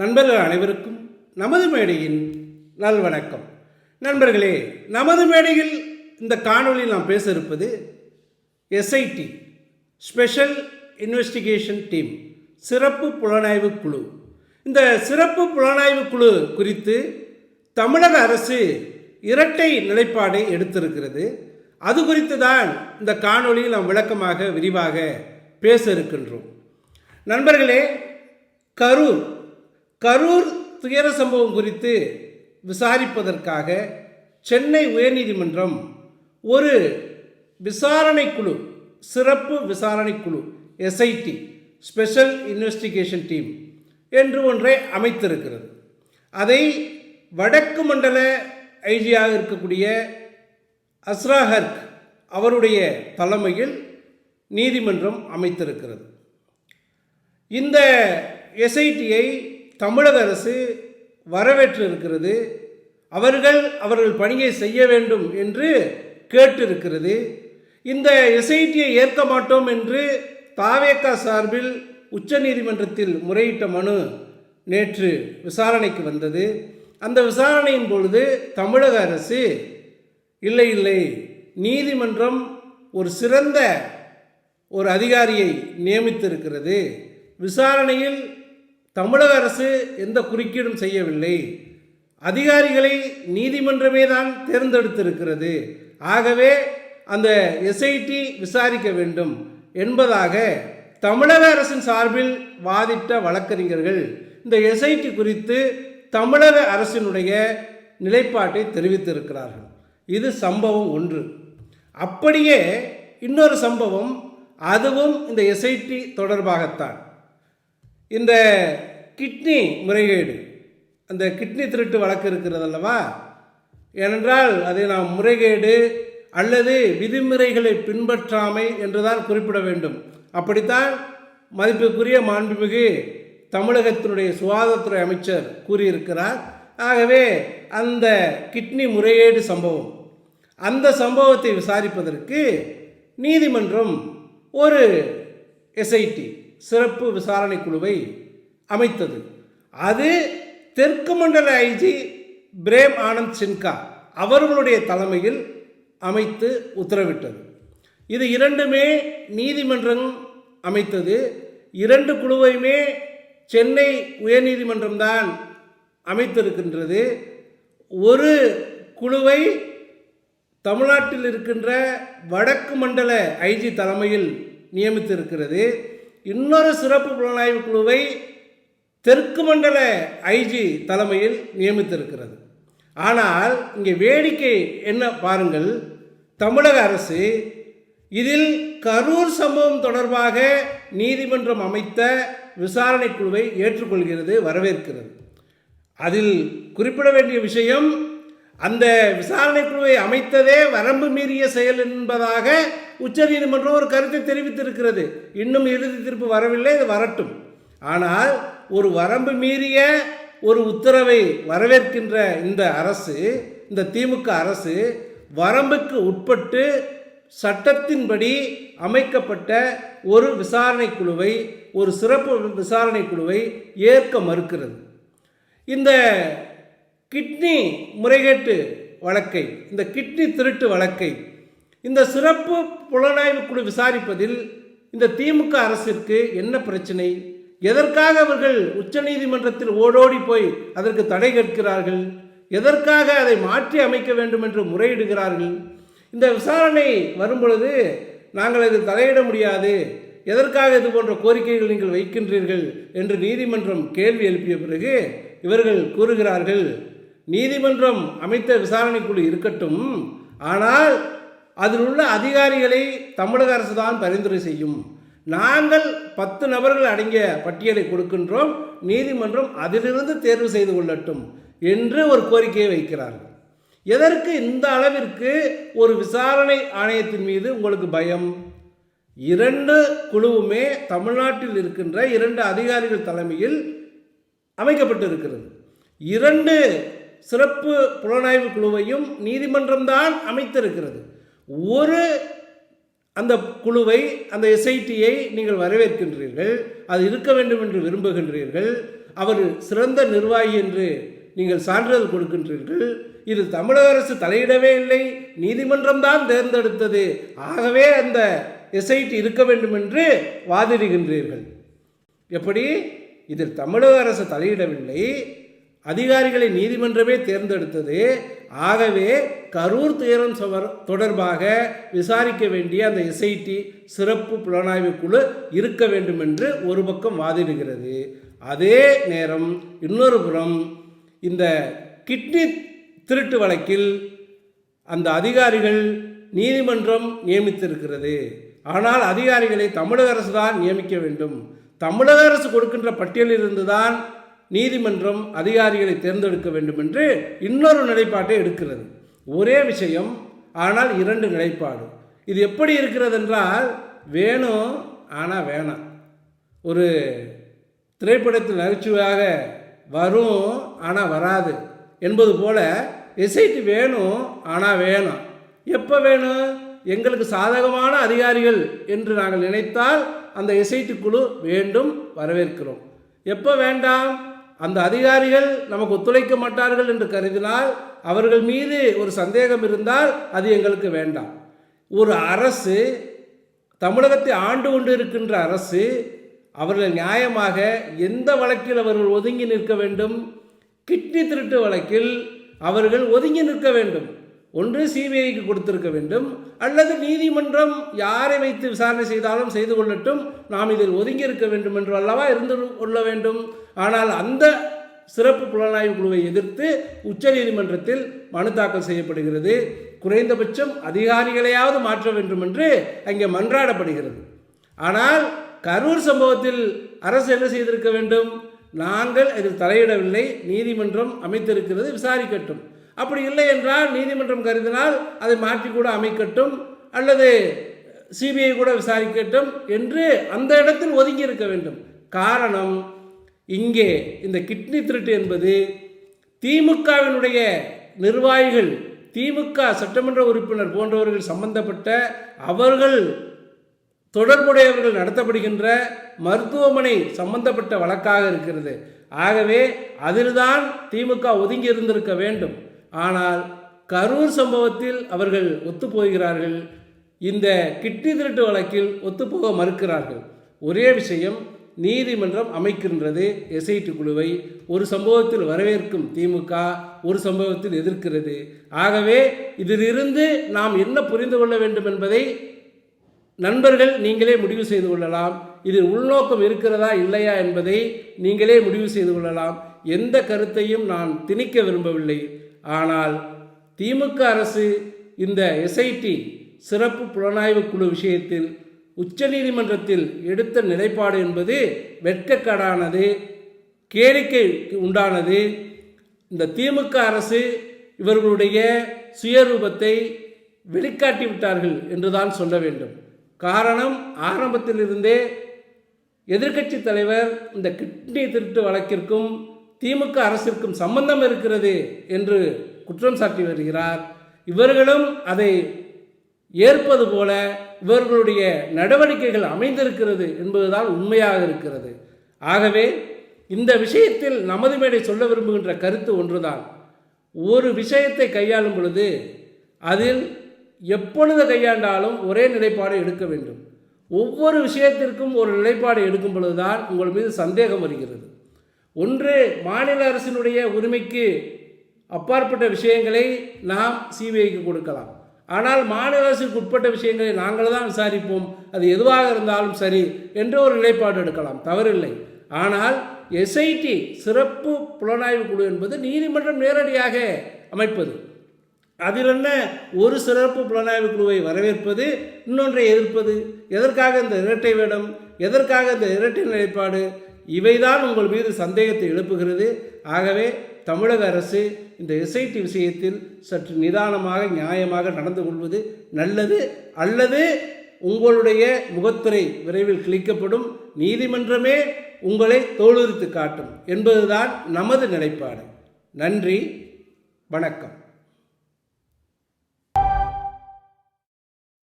நண்பர்கள் அனைவருக்கும் நமது மேடையின் நல்வணக்கம். நண்பர்களே நமது மேடையில் இந்த காணொளியில் நாம் பேச இருப்பது எஸ்ஐடி ஸ்பெஷல் இன்வெஸ்டிகேஷன் டீம் சிறப்பு புலனாய்வு குழு. இந்த சிறப்பு புலனாய்வு குழு குறித்து தமிழக அரசு இரட்டை நிலைப்பாடை எடுத்திருக்கிறது. அது குறித்து தான் இந்த காணொலியில் நாம் விளக்கமாக விரிவாக பேச இருக்கின்றோம். நண்பர்களே கரூர் கரூர் துயர சம்பவம் குறித்து விசாரிப்பதற்காக சென்னை உயர்நீதிமன்றம் ஒரு விசாரணை குழு சிறப்பு விசாரணை குழு எஸ்ஐடி ஸ்பெஷல் இன்வெஸ்டிகேஷன் டீம் என்று ஒன்றை அமைத்திருக்கிறது. அதை வடக்கு மண்டல ஐஜியாக இருக்கக்கூடிய அஸ்ராஹர்க் அவருடைய தலைமையில் நீதிமன்றம் அமைத்திருக்கிறது. இந்த எஸ்ஐடியை தமிழக அரசு வரவேற்று இருக்கிறது அவர்கள் அவர்கள் பணியை செய்ய வேண்டும் என்று கேட்டிருக்கிறது. இந்த எஸ்ஐடியை ஏற்க மாட்டோம் என்று தாவேக்கா சார்பில் உச்சநீதிமன்றத்தில் முறையிட்ட மனு நேற்று விசாரணைக்கு வந்தது. அந்த விசாரணையின் பொழுது தமிழக அரசு இல்லை இல்லை நீதிமன்றம் ஒரு சிறந்த ஒரு அதிகாரியை நியமித்திருக்கிறது. விசாரணையில் தமிழக அரசு எந்த குறுக்கீடும் செய்யவில்லை. அதிகாரிகளை நீதிமன்றமே தான் தேர்ந்தெடுத்திருக்கிறது. ஆகவே அந்த எஸ்ஐடி விசாரிக்க வேண்டும் என்பதாக தமிழக அரசின் சார்பில் வாதிட்ட வழக்கறிஞர்கள் இந்த எஸ்ஐடி குறித்து தமிழக அரசினுடைய நிலைப்பாட்டை தெரிவித்திருக்கிறார்கள். இது சம்பவம் ஒன்று. அப்படியே இன்னொரு சம்பவம் அதுவும் இந்த எஸ்ஐடி தொடர்பாகத்தான். இந்த கிட்னி முறைகேடு அந்த கிட்னி திருட்டு வழக்கு இருக்கிறது அல்லவா? ஏனென்றால் அதை நாம் முறைகேடு அல்லது விதிமுறைகளை பின்பற்றாமை என்றுதான் குறிப்பிட வேண்டும். அப்படித்தான் மதிப்புக்குரிய மாண்புமிகு தமிழகத்தினுடைய சுகாதாரத்துறை அமைச்சர் கூறியிருக்கிறார். ஆகவே அந்த கிட்னி முறைகேடு சம்பவம் அந்த சம்பவத்தை விசாரிப்பதற்கு நீதிமன்றம் ஒரு எஸ்ஐடி சிறப்பு விசாரணை குழுவை அமைத்தது. அது தெற்கு மண்டல ஐஜி பிரேம் ஆனந்த் சின்கா அவர்களுடைய தலைமையில் அமைத்து உத்தரவிட்டது. இது இரண்டுமே நீதிமன்றம் அமைத்தது. இரண்டு குழுவையுமே சென்னை உயர்நீதிமன்றம் தான் அமைத்திருக்கின்றது. ஒரு குழுவை தமிழ்நாட்டில் இருக்கின்ற வடக்கு மண்டல ஐஜி தலைமையில் நியமித்திருக்கிறது. இன்னொரு சிறப்பு புலனாய்வு குழுவை தெற்கு மண்டல ஐஜி தலைமையில் நியமித்திருக்கிறது. ஆனால் இங்கே வேடிக்கை என்ன பாருங்கள். தமிழக அரசு இதில் கரூர் சம்பவம் தொடர்பாக நீதிமன்றம் அமைத்த விசாரணை குழுவை ஏற்றுக்கொள்கிறது வரவேற்கிறது. அதில் குறிப்பிட வேண்டிய விஷயம் அந்த விசாரணை குழுவை அமைத்ததே வரம்பு மீறிய செயல் என்பதாக உச்சநீதிமன்றம் ஒரு கருத்தை தெரிவித்திருக்கிறது. இன்னும் இறுதி தீர்ப்பு வரவில்லை இது வரட்டும். ஆனால் ஒரு வரம்பு மீறிய ஒரு உத்தரவை வரவேற்கின்ற இந்த அரசு இந்த திமுக அரசு வரம்புக்கு உட்பட்டு சட்டத்தின்படி அமைக்கப்பட்ட ஒரு விசாரணை குழுவை ஒரு சிறப்பு விசாரணை குழுவை ஏற்க மறுக்கிறது. இந்த கிட்னி முறைகேட்டு வழக்கை இந்த கிட்னி திருட்டு வழக்கை இந்த சிறப்பு புலனாய்வு குழு விசாரிப்பதில் இந்த திமுக அரசிற்கு என்ன பிரச்சனை? எதற்காக அவர்கள் உச்சநீதிமன்றத்தில் ஓடோடி போய் அதற்கு தடை கேட்கிறார்கள்? எதற்காக அதை மாற்றி அமைக்க வேண்டும் என்று முறையிடுகிறார்கள்? இந்த விசாரணை வரும்பொழுது நாங்கள் இதில் தலையிட முடியாது. எதற்காக இது போன்ற கோரிக்கைகள் நீங்கள் வைக்கின்றீர்கள்? என்று நீதிமன்றம் கேள்வி எழுப்பிய பிறகு இவர்கள் கூறுகிறார்கள் நீதிமன்றம் அமைத்த விசாரணைக்குழு இருக்கட்டும் ஆனால் அதில் உள்ள அதிகாரிகளை தமிழக அரசு தான் பரிந்துரை செய்யும். நாங்கள் பத்து நபர்கள் அடங்கிய பட்டியலை கொடுக்கின்றோம் நீதிமன்றம் அதிலிருந்து தேர்வு செய்து கொள்ளட்டும் என்று ஒரு கோரிக்கையை வைக்கிறார்கள். எதற்கு இந்த அளவிற்கு ஒரு விசாரணை ஆணையத்தின் மீது உங்களுக்கு பயம்? இரண்டு குழுவுமே தமிழ்நாட்டில் இருக்கின்ற இரண்டு அதிகாரிகள் தலைமையில் அமைக்கப்பட்டிருக்கிறது. இரண்டு சிறப்பு புலனாய்வு குழுவையும் நீதிமன்றம்தான் அமைத்திருக்கிறது. ஒரு அந்த குழுவை அந்த எஸ்ஐடியை நீங்கள் வரவேற்கின்றீர்கள் அது இருக்க வேண்டும் என்று விரும்புகின்றீர்கள் அவர் சிறந்த நிர்வாகி என்று நீங்கள் சான்றிதழ் கொடுக்கின்றீர்கள் இது தமிழக அரசு தலையிடவே இல்லை நீதிமன்றம் தான் தேர்ந்தெடுத்தது ஆகவே அந்த எஸ்ஐடி இருக்க வேண்டும் என்று வாதிடுகின்றீர்கள். எப்படி? இதில் தமிழக அரசு தலையிடவில்லை அதிகாரிகளை நீதிமன்றமே தேர்ந்தெடுத்தது. ஆகவே கரூர் துயரம் தொடர்பாக விசாரிக்க வேண்டிய அந்த எஸ்ஐடி சிறப்பு புலனாய்வு குழு இருக்க வேண்டும் என்று ஒரு பக்கம் வாதிடுகிறது. அதே நேரம் இன்னொரு புறம் இந்த கிட்னி திருட்டு வழக்கில் அந்த அதிகாரிகள் நீதிமன்றம் நியமித்திருக்கிறது. ஆனால் அதிகாரிகளை தமிழக அரசு தான் நியமிக்க வேண்டும். தமிழக அரசு கொடுக்கின்ற பட்டியலிலிருந்து தான் நீதிமன்றம் அதிகாரிகளை தேர்ந்தெடுக்க வேண்டும் என்று இன்னொரு நிலைப்பாட்டை எடுக்கிறது. ஒரே விஷயம் ஆனால் இரண்டு நிலைப்பாடு. இது எப்படி இருக்கிறது என்றால் வேணும் ஆனால் வேணாம். ஒரு திரைப்படத்தில் நகைச்சுவையாக வரும் ஆனால் வராது என்பது போல எஸ்ஐடி வேணும் ஆனால் வேணும். எப்போ வேணும்? எங்களுக்கு சாதகமான அதிகாரிகள் என்று நாங்கள் நினைத்தால் அந்த எஸ்ஐடி குழு வேண்டும் வரவேற்கிறோம். எப்போ வேண்டாம்? அந்த அதிகாரிகள் நமக்கு ஒத்துழைக்க மாட்டார்கள் என்று கருதினால் அவர்கள் மீது ஒரு சந்தேகம் இருந்தால் அது எங்களுக்கு வேண்டாம். ஒரு அரசு தமிழகத்தை ஆண்டு கொண்டு இருக்கின்ற அரசு அவர்கள் நியாயமாக எந்த வழக்கில் அவர்கள் ஒதுங்கி நிற்க வேண்டும்? கிட்னி திருட்டு வழக்கில் அவர்கள் ஒதுங்கி நிற்க வேண்டும். ஒன்று சிபிஐக்கு கொடுத்திருக்க வேண்டும் அல்லது நீதிமன்றம் யாரை வைத்து விசாரணை செய்தாலும் செய்து கொள்ளட்டும் நாம் இதில் ஒதுங்கி இருக்க வேண்டும் என்று அல்லவா இருந்து கொள்ள வேண்டும். ஆனால் அந்த சிறப்பு புலனாய்வு குழுவை எதிர்த்து உச்சநீதிமன்றத்தில் மனு தாக்கல் செய்யப்படுகிறது. குறைந்தபட்சம் அதிகாரிகளையாவது மாற்ற வேண்டும் என்று அங்கே மன்றாடப்படுகிறது. ஆனால் கரூர் சம்பவத்தில் அரசு என்ன செய்திருக்க வேண்டும்? நாங்கள் இதில் தலையிடவில்லை நீதிமன்றம் அமைத்திருக்கிறது விசாரிக்கட்டும். அப்படி இல்லை என்றால் நீதிமன்றம் கருதினால் அதை மாற்றி கூட அமைக்கட்டும் அல்லது சிபிஐ கூட விசாரிக்கட்டும் என்று அந்த இடத்தில் ஒதுங்கி இருக்க வேண்டும். காரணம் இங்கே இந்த கிட்னி திருட்டு என்பது திமுகவினுடைய நிர்வாகிகள் திமுக சட்டமன்ற உறுப்பினர் போன்றவர்கள் சம்பந்தப்பட்ட அவர்கள் தொடர்புடையவர்கள் நடத்தப்படுகின்ற மருத்துவமனை சம்பந்தப்பட்ட வழக்காக இருக்கிறது. ஆகவே அதில்தான் திமுக ஒதுங்கி இருந்திருக்க வேண்டும். ஆனால் கரூர் சம்பவத்தில் அவர்கள் ஒத்துப்போகிறார்கள். இந்த கிட்னி திருட்டு வழக்கில் ஒத்துப்போக மறுக்கிறார்கள். ஒரே விஷயம் நீதிமன்றம் அமைக்கின்றது எஸ்ஐடி குழுவை ஒரு சம்பவத்தில் வரவேற்கும் திமுக ஒரு சம்பவத்தில் எதிர்க்கிறது. ஆகவே இதிலிருந்து நாம் என்ன புரிந்து கொள்ள வேண்டும் என்பதை நண்பர்கள் நீங்களே முடிவு செய்து கொள்ளலாம். இதில் உள்நோக்கம் இருக்கிறதா இல்லையா என்பதை நீங்களே முடிவு செய்து கொள்ளலாம். எந்த கருத்தையும் நான் திணிக்க விரும்பவில்லை. ஆனால் திமுக அரசு இந்த எஸ்ஐடி சிறப்பு புலனாய்வு குழு விஷயத்தில் உச்சநீதிமன்றத்தில் எடுத்த நிலைப்பாடு என்பது வெட்கக்கடானது கேளிக்கை உண்டானது. இந்த திமுக அரசு இவர்களுடைய சுயரூபத்தை வெளிக்காட்டி விட்டார்கள் என்றுதான் சொல்ல வேண்டும். காரணம் ஆரம்பத்திலிருந்தே எதிர்க்கட்சி தலைவர் இந்த கிட்னி திருட்டு வழக்கிற்கும் திமுக அரசிற்கும் சம்பந்தம் இருக்கிறது என்று குற்றம் சாட்டி வருகிறார். இவர்களும் அதை ஏற்பது போல இவர்களுடைய நடவடிக்கைகள் அமைந்திருக்கிறது என்பதுதான் உண்மையாக இருக்கிறது. ஆகவே இந்த விஷயத்தில் நமது மேடை சொல்ல விரும்புகின்ற கருத்து ஒன்றுதான். ஒரு விஷயத்தை கையாளும் பொழுது அதில் எப்பொழுது கையாண்டாலும் ஒரே நிலைப்பாடு எடுக்க வேண்டும். ஒவ்வொரு விஷயத்திற்கும் ஒரு நிலைப்பாடு எடுக்கும் பொழுதுதான் உங்கள் மீது சந்தேகம் வருகிறது. ஒன்று மாநில அரசினுடைய உரிமைக்கு அப்பாற்பட்ட விஷயங்களை நாம் சிபிஐக்கு கொடுக்கலாம். ஆனால் மாநில அரசுக்கு உட்பட்ட விஷயங்களை நாங்கள் தான் விசாரிப்போம். அது எதுவாக இருந்தாலும் சரி என்று ஒரு நிலைப்பாடு எடுக்கலாம். தவறில்லை. ஆனால் எஸ்ஐடி சிறப்பு புலனாய்வு குழு என்பது நீதிமன்றம் நேரடியாக அமைப்பது. அதில் என்ன? ஒரு சிறப்பு புலனாய்வு குழுவை வரவேற்பது இன்னொன்றை எதிர்ப்பது. எதற்காக இந்த இரட்டை வேடம்? எதற்காக இந்த இரட்டை நிலைப்பாடு? இவைதான் உங்கள் மீது சந்தேகத்தை எழுப்புகிறது. ஆகவே தமிழக அரசு இந்த எஸ்ஐடி விஷயத்தில் சற்று நிதானமாக நியாயமாக நடந்து கொள்வது நல்லது அல்லது உங்களுடைய முகத்துறை விரைவில் கிழிக்கப்படும். நீதிமன்றமே உங்களை தோலுரித்து காட்டும் என்பதுதான் நமது நிலைப்பாடு. நன்றி வணக்கம்.